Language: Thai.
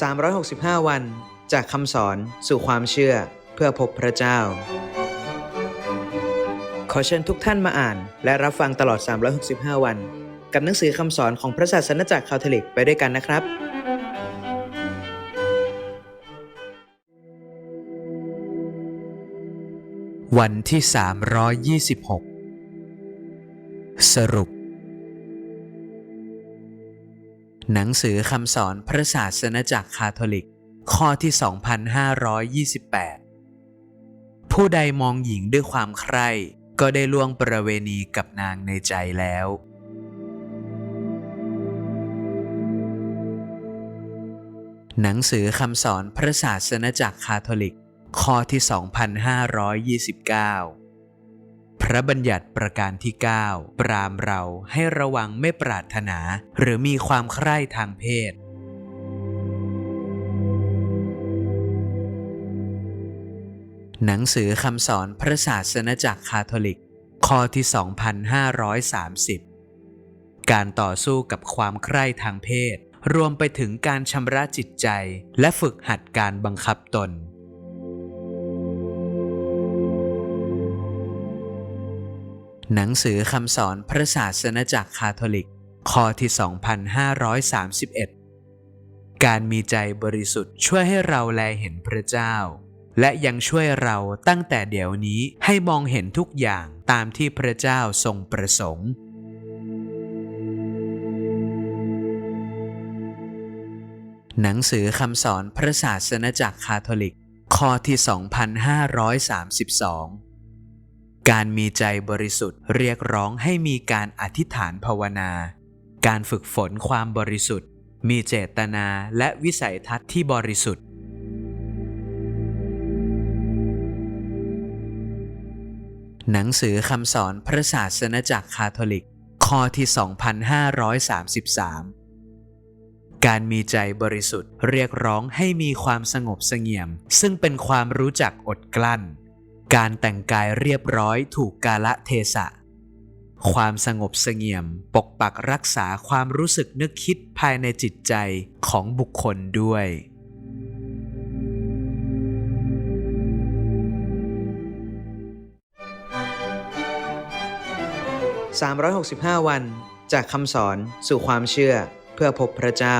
365 วัน จากคำสอนสู่ความเชื่อเพื่อพบพระเจ้า ขอเชิญทุกท่านมาอ่าน และรับฟังตลอด 365 วัน กับหนังสือคำสอนของพระศาสนจักรคาทอลิกไปด้วยกันนะครับ วันที่ 326 สรุป หนังสือคำสอนพระศาสนจักรคาทอลิก ข้อที่ 2528 ผู้ใดมองหญิงด้วยความใคร่ ก็ได้ล่วงประเวณีกับนางในใจแล้ว หนังสือคำสอนพระศาสนจักรคาทอลิก ข้อที่ 2529 ระบัญญัติประการที่ 9 ปรามเราให้ระวังไม่ปรารถนา หรือมีความใคร่ทางเพศ หนังสือคำสอนพระศาสนจักรคาทอลิก ข้อที่ 2530 การต่อสู้กับความใคร่ทางเพศ รวมไปถึงการชำระจิตใจ และฝึกหัดการบังคับตน หนังสือคำสอนพระศาสนจักรคาทอลิกข้อที่ 2531 การมีใจบริสุทธิ์ช่วยให้เราแลเห็นพระเจ้า และยังช่วยเราตั้งแต่เดี๋ยวนี้ให้มองเห็นทุกอย่างตามที่พระเจ้าทรงประสงค์ หนังสือคำสอนพระศาสนจักรคาทอลิกข้อที่ 2532 การมีใจบริสุทธิ์เรียกร้องให้มีการอธิษฐานภาวนา การฝึกฝนความบริสุทธิ์ มีเจตนาและวิสัยทัศน์ที่บริสุทธิ์ หนังสือคำสอนพระศาสนจักรคาทอลิก ข้อที่ 2533 การมีใจบริสุทธิ์เรียกร้องให้มีความสงบเสงี่ยม ซึ่งเป็นความรู้จักอดกลั้น การแต่งกายเรียบร้อยถูกกาละเทศะ ความสงบเสงี่ยมปกปักรักษาความรู้สึกนึกคิดภายในจิตใจของบุคคลด้วย 365 วันจากคำสอนสู่ความเชื่อเพื่อพบพระเจ้า